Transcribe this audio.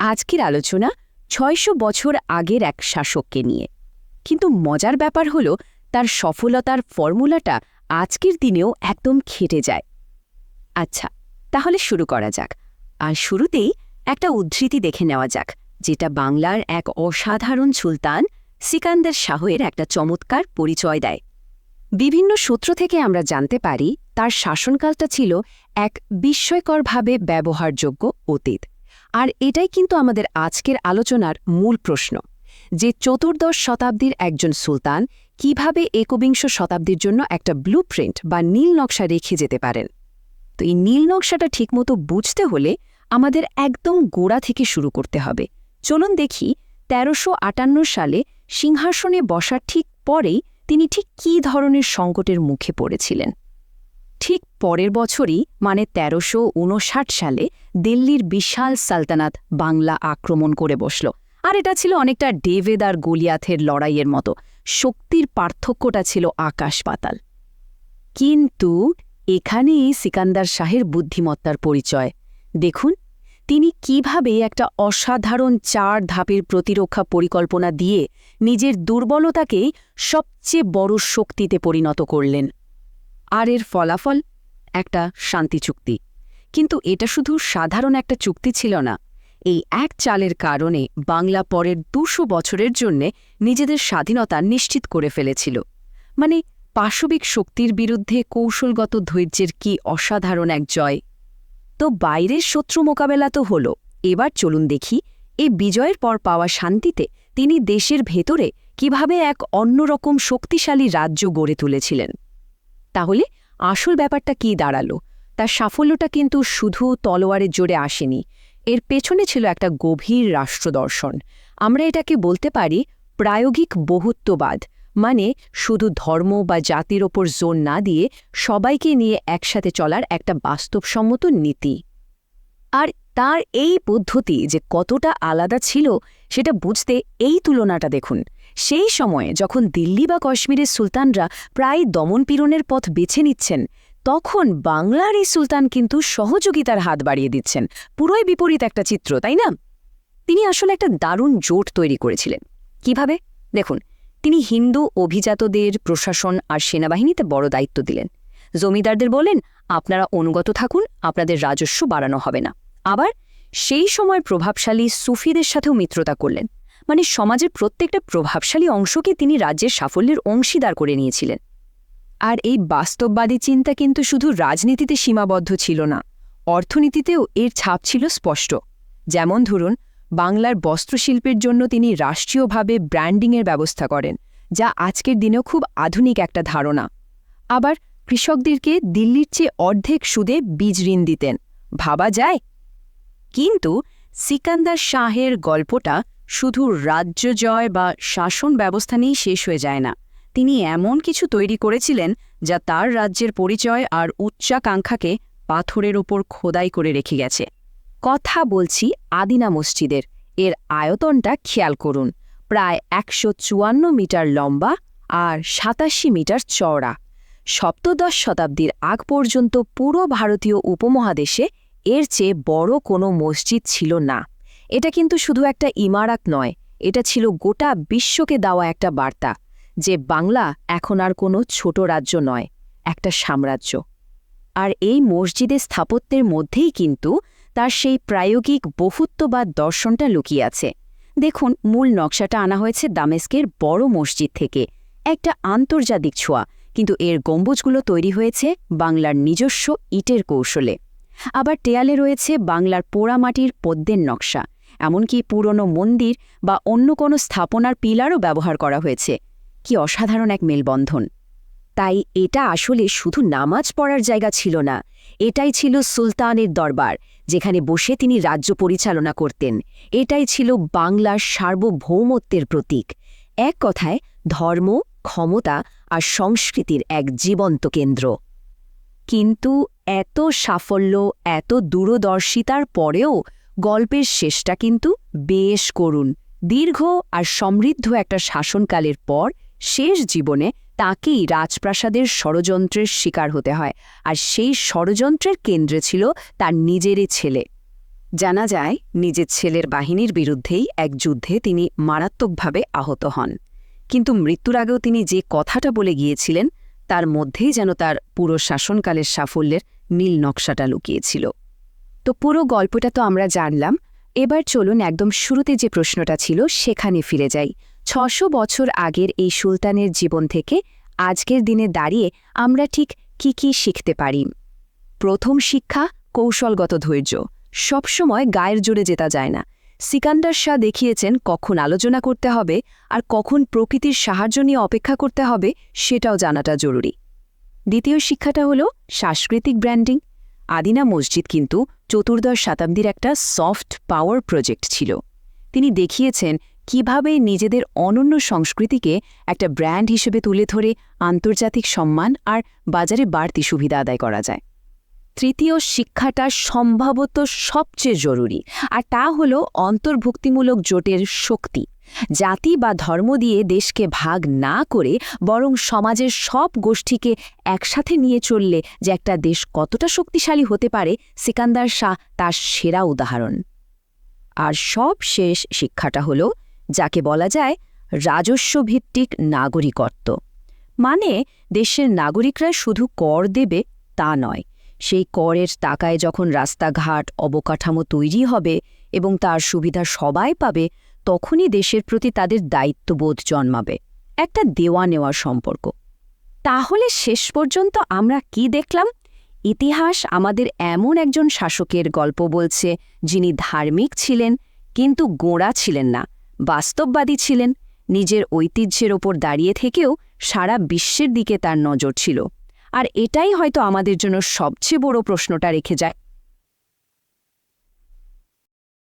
আজকের আলোচনা ছয়শো বছর আগের এক শাসককে নিয়ে। কিন্তু মজার ব্যাপার হল, তার সফলতার ফর্মুলাটা আজকের দিনেও একদম খেটে যায়। আচ্ছা তাহলে শুরু করা যাক। আর শুরুতেই একটা উদ্ধৃতি দেখে নেওয়া যাক, যেটা বাংলার এক অসাধারণ সুলতান সিকান্দার শাহের একটা চমৎকার পরিচয় দেয়। বিভিন্ন সূত্র থেকে আমরা জানতে পারি, তার শাসনকালটা ছিল এক বিস্ময়করভাবে ব্যবহারযোগ্য অতীত। আর এটাই কিন্তু আমাদের আজকের আলোচনার মূল প্রশ্ন, যে চতুর্দশ শতাব্দীর একজন সুলতান কীভাবে একবিংশ শতাব্দীর জন্য একটা ব্লুপ্রিন্ট বা নীল নকশা রেখে যেতে পারেন? তো এই নীল নকশাটা ঠিকমতো বুঝতে হলে আমাদের একদম গোড়া থেকে শুরু করতে হবে। চলুন দেখি তেরোশো সালে সিংহাসনে বসার ঠিক পরেই তিনি ঠিক কী ধরনের সংকটের মুখে পড়েছিলেন। ঠিক পরের বছরই মানে তেরোশো সালে, দিল্লির বিশাল সালতানাত বাংলা আক্রমণ করে বসল। আর এটা ছিল অনেকটা ডেভেদ আর গলিয়াথের লড়াইয়ের মতো। শক্তির পার্থক্যটা ছিল আকাশ পাতাল। কিন্তু এখানেই সিকান্দার শাহের বুদ্ধিমত্তার পরিচয়। দেখুন, তিনি কীভাবে একটা অসাধারণ চার ধাপের প্রতিরক্ষা পরিকল্পনা দিয়ে নিজের দুর্বলতাকে সবচেয়ে বড় শক্তিতে পরিণত করলেন। আর এর ফলাফল একটা শান্তি চুক্তি। কিন্তু এটা শুধু সাধারণ একটা চুক্তি ছিল না। এই এক চালের কারণে বাংলা পরের দুশো বছরের জন্যে নিজেদের স্বাধীনতা নিশ্চিত করে ফেলেছিল। মানে পাশবিক শক্তির বিরুদ্ধে কৌশলগত ধৈর্যের কি অসাধারণ এক জয়। তো বাইরের শত্রু মোকাবেলা তো হল। এবার চলুন দেখি এ বিজয়ের পর পাওয়া শান্তিতে তিনি দেশের ভেতরে কীভাবে এক অন্যরকম শক্তিশালী রাজ্য গড়ে তুলেছিলেন। তাহলে আসল ব্যাপারটা কি দাঁড়াল? তার সাফল্যটা কিন্তু শুধু তলোয়ারের জোরে আসেনি। এর পেছনে ছিল একটা গভীর রাষ্ট্রদর্শন আমরা এটাকে বলতে পারি প্রায়োগিক বহুত্ববাদ মানে শুধু ধর্ম বা জাতির ওপর জোর না দিয়ে সবাইকে নিয়ে একসাথে চলার একটা বাস্তবসম্মত নীতি। আর তার এই পদ্ধতি যে কতটা আলাদা ছিল, সেটা বুঝতে এই তুলনাটা দেখুন। সেই সময়ে যখন দিল্লি বা কাশ্মীরের সুলতানরা প্রায় দমনপীড়নের পথ বেছে নিচ্ছেন, তখন বাংলার এই সুলতান কিন্তু সহযোগিতার হাত বাড়িয়ে দিচ্ছেন। পুরোই বিপরীত একটা চিত্র, তাই না? তিনি আসলে একটা দারুণ জোট তৈরি করেছিলেন। কীভাবে? দেখুন, তিনি হিন্দু অভিজাতদের প্রশাসন আর সেনাবাহিনীতে বড় দায়িত্ব দিলেন। জমিদারদের বলেন, আপনারা অনুগত থাকুন, আপনাদের রাজস্ব বাড়ানো হবে না। আবার সেই সময় প্রভাবশালী সুফিদের সাথেও মিত্রতা করলেন। মানে সমাজের প্রত্যেকটা প্রভাবশালী অংশকে তিনি রাজ্যের সাফল্যের অংশীদার করে নিয়েছিলেন। আর এই বাস্তববাদী চিন্তা কিন্তু শুধু রাজনীতিতে সীমাবদ্ধ ছিল না, অর্থনীতিতেও এর ছাপ ছিল স্পষ্ট। যেমন ধরুন, বাংলার বস্ত্রশিল্পের জন্য তিনি রাষ্ট্রীয়ভাবে ব্র্যান্ডিংয়ের ব্যবস্থা করেন, যা আজকের দিনেও খুব আধুনিক একটা ধারণা। আবার কৃষকদেরকে দিল্লির চেয়ে অর্ধেক সুদে বীজ ঋণ দিতেন। ভাবা যায়? কিন্তু সিকান্দার শাহের গল্পটা শুধু রাজ্য জয় বা শাসন ব্যবস্থা নিয়েই শেষ হয়ে যায় না। তিনি এমন কিছু তৈরি করেছিলেন যা তার রাজ্যের পরিচয় আর উচ্চাকাঙ্ক্ষাকে পাথরের ওপর খোদাই করে রেখে গেছে। কথা বলছি আদিনা মসজিদের। এর আয়তনটা খেয়াল করুন। প্রায় একশো চুয়ান্ন মিটার লম্বা আর সাতাশি মিটার চওড়া। সপ্তদশ শতাব্দীর আগ পর্যন্ত পুরো ভারতীয় উপমহাদেশে এর চেয়ে বড় কোনো মসজিদ ছিল না। এটা কিন্তু শুধু একটা ইমারাত নয়, এটা ছিল গোটা বিশ্বকে দেওয়া একটা বার্তা যে বাংলা এখন আর কোনো ছোট রাজ্য নয়, একটা সাম্রাজ্য। আর এই মসজিদের স্থাপত্যের মধ্যেই কিন্তু তার সেই প্রায়োগিক বহুত্ববাদ দর্শনটা লুকিয়ে আছে। দেখুন, মূল নকশাটা আনা হয়েছে দামেস্কের বড় মসজিদ থেকে, একটা আন্তর্জাতিক ছোঁয়া, কিন্তু এর গম্বুজগুলো তৈরি হয়েছে বাংলার নিজস্ব ইটের কৌশলে। আবার টেয়ালে রয়েছে বাংলার পোড়ামাটির পদ্মের নকশা এমনকি পুরনো মন্দির বা অন্য কোনো স্থাপনার পিলারও ব্যবহার করা হয়েছে। কি অসাধারণ এক মেলবন্ধন। তাই এটা আসলে শুধু নামাজ পড়ার জায়গা ছিল না, এটাই ছিল সুলতানের দরবার, যেখানে বসে তিনি রাজ্য পরিচালনা করতেন। এটাই ছিল বাংলার সার্বভৌমত্বের প্রতীক। এক কথায়, ধর্ম, ক্ষমতা আর সংস্কৃতির এক জীবন্ত কেন্দ্র। কিন্তু এত সাফল্য, এত দূরদর্শিতার পরেও গল্পের শেষটা কিন্তু বেশ করুন দীর্ঘ আর সমৃদ্ধ একটা শাসনকালের পর শেষ জীবনে তাকেই রাজপ্রাসাদের ষড়যন্ত্রের শিকার হতে হয় আর সেই ষড়যন্ত্রের কেন্দ্রে ছিল তার নিজেরই ছেলে। জানা যায়, নিজের ছেলের বাহিনীর বিরুদ্ধেই এক যুদ্ধে তিনি মারাত্মকভাবে আহত হন। কিন্তু মৃত্যুর আগেও তিনি যে কথাটা বলে গিয়েছিলেন, তার মধ্যেই যেন তার পুরো শাসনকালের সাফল্যের নীল নকশাটা লুকিয়েছিল। তো পুরো গল্পটা তো আমরা জানলাম। এবার চলুন একদম শুরুতে যে প্রশ্নটা ছিল, সেখানে ফিরে যাই। ছশো বছর আগের এই সুলতানের জীবন থেকে আজকের দিনে দাঁড়িয়ে আমরা ঠিক কি কি শিখতে পারি? প্রথম শিক্ষা, কৌশলগত ধৈর্য। সবসময় গায়ের জোরে জেতা যায় না। সিকান্দার শাহ দেখিয়েছেন কখন আলোচনা করতে হবে আর কখন প্রকৃতির সাহায্য নিয়ে অপেক্ষা করতে হবে, সেটাও জানাটা জরুরি। দ্বিতীয় শিক্ষাটা হল সাংস্কৃতিক ব্র্যান্ডিং আদিনা মসজিদ কিন্তু চতুর্দশ শতাব্দীর একটা সফট পাওয়ার প্রজেক্ট ছিল। তিনি দেখিয়েছেন কীভাবে নিজেদের অনন্য সংস্কৃতিকে একটা ব্র্যান্ড হিসেবে তুলে ধরে আন্তর্জাতিক সম্মান আর বাজারে বাড়তি সুবিধা আদায় করা যায়। তৃতীয় শিক্ষাটা সম্ভবত সবচেয়ে জরুরি, আর তা হল অন্তর্ভুক্তিমূলক জোটের শক্তি। জাতি বা ধর্ম দিয়ে দেশকে ভাগ না করে বরং সমাজের সব গোষ্ঠীকে একসাথে নিয়ে চললে যে একটা দেশ কতটা শক্তিশালী হতে পারে, সিকান্দার শাহ তার সেরা উদাহরণ। আর সব শেষ শিক্ষাটা হল, যাকে বলা যায় রাজস্বভিত্তিক নাগরিকত্ব। মানে দেশের নাগরিকরা শুধু কর দেবে তা নয়, সেই করের টাকায় যখন রাস্তাঘাট, অবকাঠামো তৈরি হবে এবং তার সুবিধা সবাই পাবে তখনই দেশের প্রতি তাদের দায়িত্ববোধ জন্মাবে, একটা দেওয়া নেওয়ার সম্পর্ক। তাহলে শেষ পর্যন্ত আমরা কি দেখলাম? ইতিহাস আমাদের এমন একজন শাসকের গল্প বলছে, যিনি ধার্মিক ছিলেন, কিন্তু গোঁড়া ছিলেন না, বাস্তববাদী ছিলেন, নিজের ঐতিহ্যের ওপর দাঁড়িয়ে থেকেও সারা বিশ্বের দিকে তার নজর ছিল। আর এটাই হয়তো আমাদের জন্য সবচেয়ে বড় প্রশ্নটা রেখে যায়।